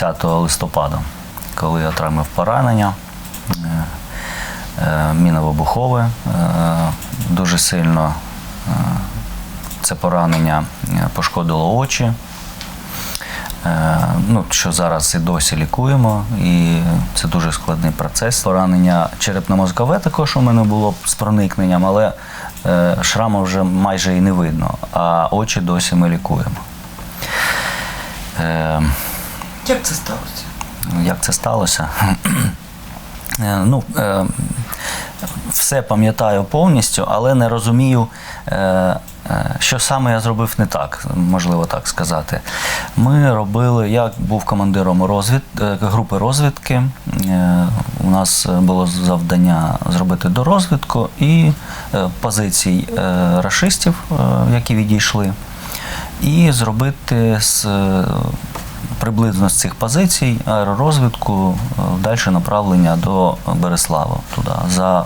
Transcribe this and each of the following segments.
10 листопада, коли отримав поранення. Е, е, Міновибухове. Е, Дуже сильно це поранення пошкодило очі. Ну, що зараз і досі лікуємо, і це дуже складний процес. Поранення черепно-мозкове також у мене було з проникненням, але шраму вже майже і не видно, а очі досі ми лікуємо. Як це сталося? як це сталося? Е, ну, е, все пам'ятаю повністю, але не розумію, е, що саме я зробив не так, можливо так сказати. Ми робили, я був командиром розвід, групи розвідки. У нас було завдання зробити дорозвідку і позицій рашистів, які відійшли, і зробити з приблизно з цих позицій аеророзвідку е, далі направлення до Береслава туди, за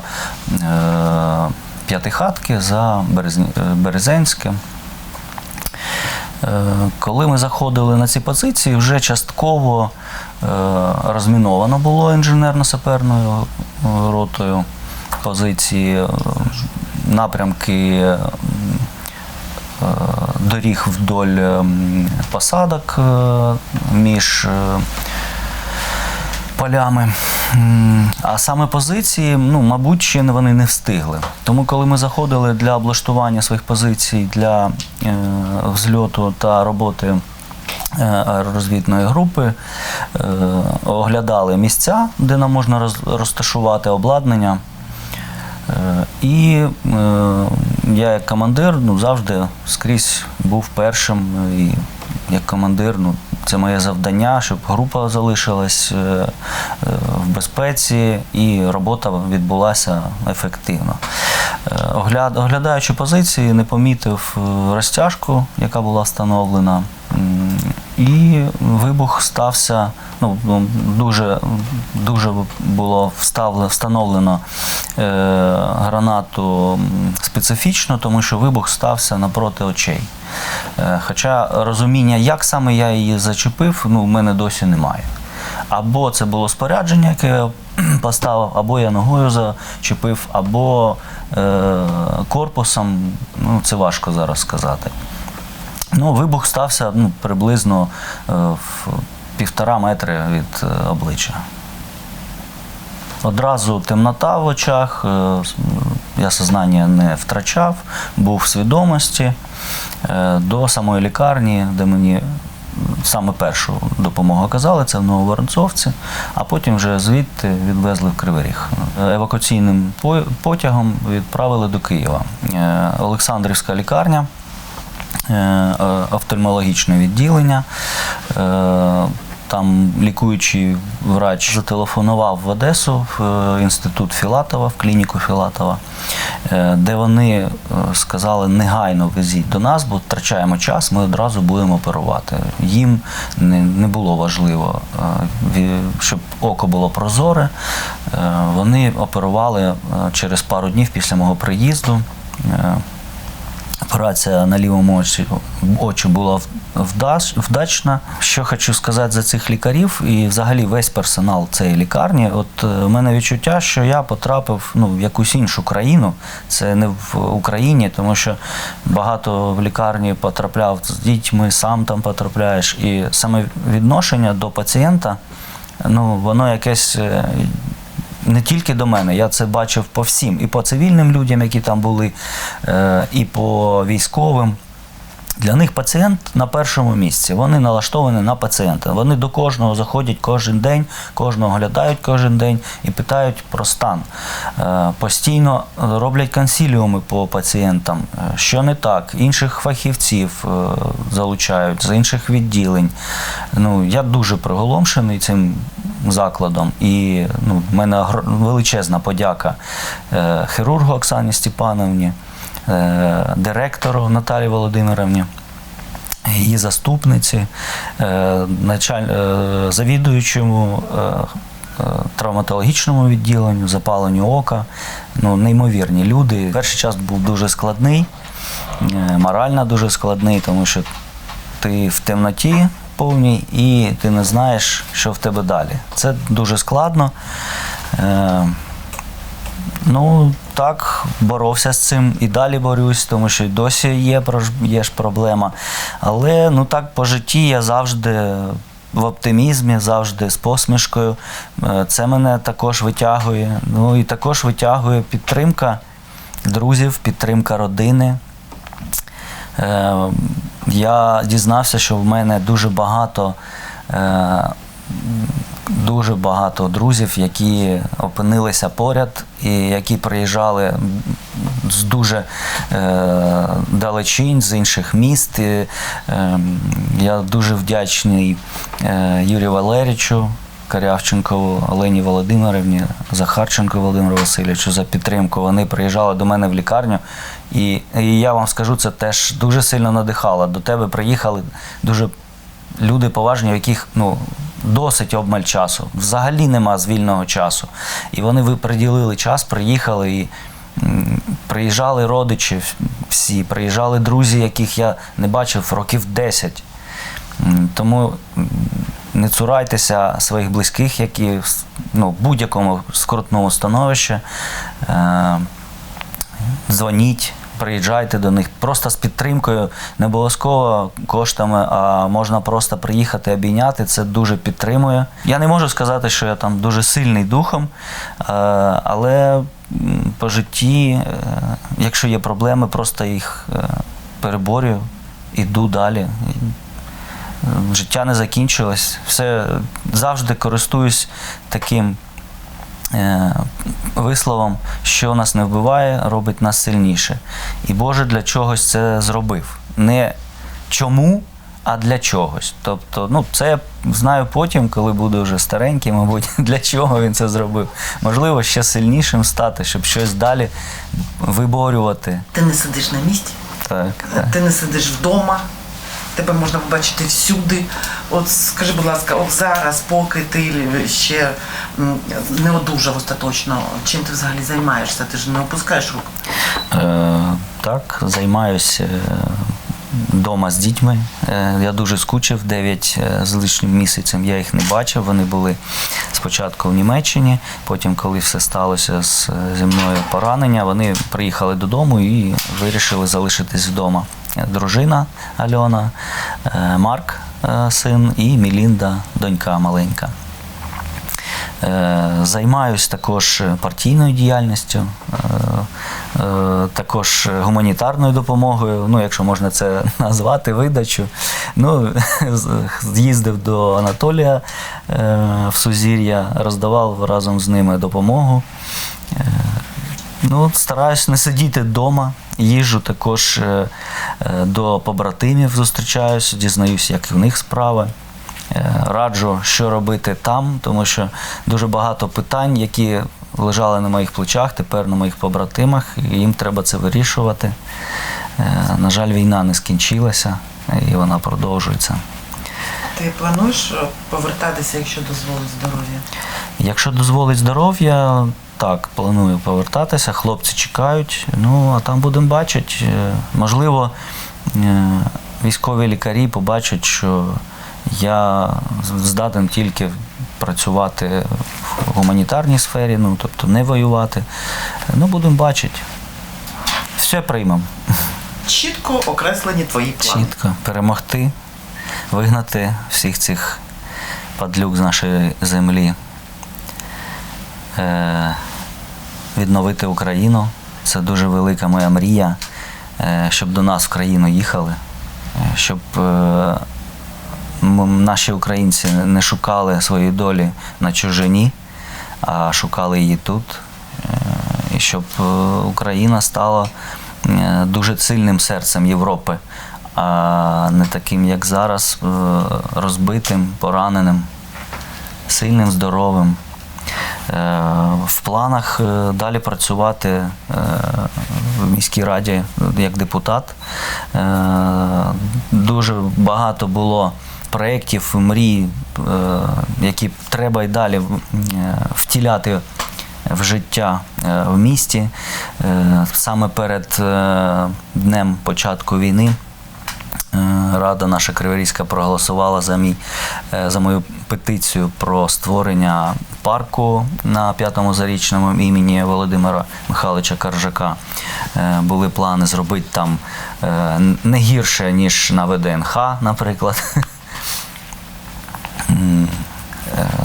е, П'ятихатки, за е, Березенське. Е, Коли ми заходили на ці позиції, вже частково розміновано було інженерно-саперною ротою позиції, напрямки доріг вдоль ем, посадок е, між е, полями. А саме позиції, ну, мабуть, ще вони не встигли. Тому, коли ми заходили для облаштування своїх позицій для е, взльоту та роботи е, аеророзвідної групи, е, оглядали місця, де нам можна роз- розташувати обладнання. Е, І е, я як командир ну, завжди скрізь був першим. І як командир, ну, це моє завдання, щоб група залишилась е, е, в безпеці і робота відбулася ефективно. Е, Оглядаючи позиції, не помітив е, розтяжку, яка була встановлена. І вибух стався. Ну, ну, дуже, дуже було вставлено, встановлено е, гранату специфічно, тому що вибух стався напроти очей. Е, хоча розуміння, як саме я її зачепив, ну, в мене досі немає. Або це було спорядження, яке я поставив, або я ногою зачепив, або е, корпусом. Ну, це важко зараз сказати. Ну, вибух стався ну, приблизно е, в півтора метри від е, обличчя. Одразу темнота в очах, е, я сознання не втрачав, був в свідомості е, до самої лікарні, де мені саме першу допомогу оказали, це в Нововоронцовці, а потім вже звідти відвезли в Кривий Ріг. Евакуаційним потягом відправили до Києва. Е, Олександрівська лікарня офтальмологічне відділення. Е, Там лікуючий врач зателефонував в Одесу в е, інститут Філатова, в клініку Філатова, е, де вони е, сказали негайно везіть до нас, бо втрачаємо час, ми одразу будемо оперувати. Їм не, було важливо, е, щоб око було прозоре. Е, Вони оперували е, через пару днів після мого приїзду. Е, Операція на лівому очі, очі була вдач, вдачна. Що хочу сказати за цих лікарів і взагалі весь персонал цієї лікарні. От е, в мене відчуття, що я потрапив ну, в якусь іншу країну. Це не в Україні, тому що багато в лікарні потрапляв з дітьми, сам там потрапляєш. І саме відношення до пацієнта, ну, воно якесь. Не тільки до мене, я це бачив по всім, і по цивільним людям, які там були, е, і по військовим. Для них пацієнт на першому місці. Вони налаштовані на пацієнта. Вони до кожного заходять кожен день, кожного оглядають кожен день і питають про стан. Е, Постійно роблять консіліуми по пацієнтам, е, що не так, інших фахівців залучають з інших відділень. Ну, я дуже приголомшений цим закладом. І ну, в мене величезна подяка е, хірургу Оксані Степановні, е, директору Наталії Володимирівні. Її заступниці, е, началь, завідуючому травматологічному відділенню, запаленню ока. Ну, неймовірні люди. Перший час був дуже складний, морально дуже складний, тому що ти в темноті, повній, і ти не знаєш, що в тебе далі. Це дуже складно. Е, Ну, так, боровся з цим і далі борюсь, тому що й досі є, є ж проблема. Але ну так по житті я завжди в оптимізмі, завжди з посмішкою. Е, Це мене також витягує. Ну і також витягує підтримка друзів, підтримка родини. Я дізнався, що в мене дуже багато, е, дуже багато друзів, які опинилися поряд і які приїжджали з дуже е, далечінь, з інших міст. І, е, я дуже вдячний е, Юрію Валерійовичу, Карявченкову, Олені Володимирівні, Захарченку Володимиру Васильовичу за підтримку. Вони приїжджали до мене в лікарню. І, і я вам скажу, це теж дуже сильно надихало. До тебе приїхали дуже люди поважні, у яких ну, досить обмаль часу. Взагалі нема звільного часу. І вони ви приділили час, приїхали і приїжджали родичі всі, приїжджали друзі, яких я не бачив років 10. Тому не цурайтеся своїх близьких, які ну, в будь-якому скрутному становищі. Е, дзвоніть, приїжджайте до них просто з підтримкою, не обов'язково коштами, а можна просто приїхати, обійняти. Це дуже підтримує. Я не можу сказати, що я там дуже сильний духом, е, але по житті, е, якщо є проблеми, просто їх е, переборюю, іду далі. Е, Життя не закінчилось. Все завжди користуюсь таким е, висловом, що нас не вбиває, робить нас сильніше. І Боже для чогось це зробив. Не чому, а для чогось. Тобто, ну, це я знаю потім, коли буду вже старенький, мабуть, для чого він це зробив. Можливо, ще сильнішим стати, щоб щось далі виборювати. Ти не сидиш на місці, Так, так. ти не сидиш вдома, тебе можна побачити всюди. От скажи, будь ласка, от зараз, поки ти ще не одужав остаточно, чим ти взагалі займаєшся? Ти ж не опускаєш рук. Е, так, займаюся вдома з дітьми. Е, я дуже скучив 9 з лишнім місяцем. Я їх не бачив. Вони були спочатку в Німеччині, потім, коли все сталося з, зі мною поранення, вони приїхали додому і вирішили залишитись вдома. Дружина Альона, е, Марк, е, син і Мілінда, донька маленька. Е, Займаюсь також партійною діяльністю, також гуманітарною допомогою, ну, якщо можна це назвати, видачу. Ну, з'їздив до Анатолія в Сузір'я, роздавав разом з ними допомогу. Ну, стараюсь не сидіти вдома. Їжджу також е, е, до побратимів, зустрічаюся, дізнаюсь, як в них справи. Е, Раджу, що робити там, тому що дуже багато питань, які лежали на моїх плечах, тепер на моїх побратимах, і їм треба це вирішувати. На жаль, війна не скінчилася і вона продовжується. Ти плануєш повертатися, якщо дозволить здоров'я? Якщо дозволить здоров'я, так, планую повертатися. Хлопці чекають. Ну, а там будемо бачити. Е, Можливо, е, військові лікарі побачать, що я здатен тільки працювати в гуманітарній сфері, ну, тобто не воювати. Ну, будемо бачити. Все приймемо. Чітко окреслені твої плани. Чітко перемогти, вигнати всіх цих падлюк з нашої землі, відновити Україну. Це дуже велика моя мрія, е, щоб до нас в країну їхали, е, щоб е, наші українці не шукали своєї долі на чужині, а шукали її тут. Е, І щоб е, Україна стала е, дуже сильним серцем Європи, а не таким, як зараз, е, розбитим, пораненим, сильним, здоровим. Е, В планах е, далі працювати е, в міській раді як депутат. Дуже багато було проєктів, мрій, які треба й далі втіляти в життя в місті. Саме перед днем початку війни Рада наша Криворізька проголосувала за мій е, за мою петицію про створення парку на п'ятому зарічному імені Володимира Михайловича Каржака. Е, Були плани зробити там е, не гірше, ніж на ВДНХ, наприклад.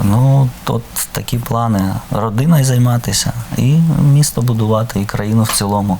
Ну, тут такі плани. Родиною займатися і місто будувати, і країну в цілому.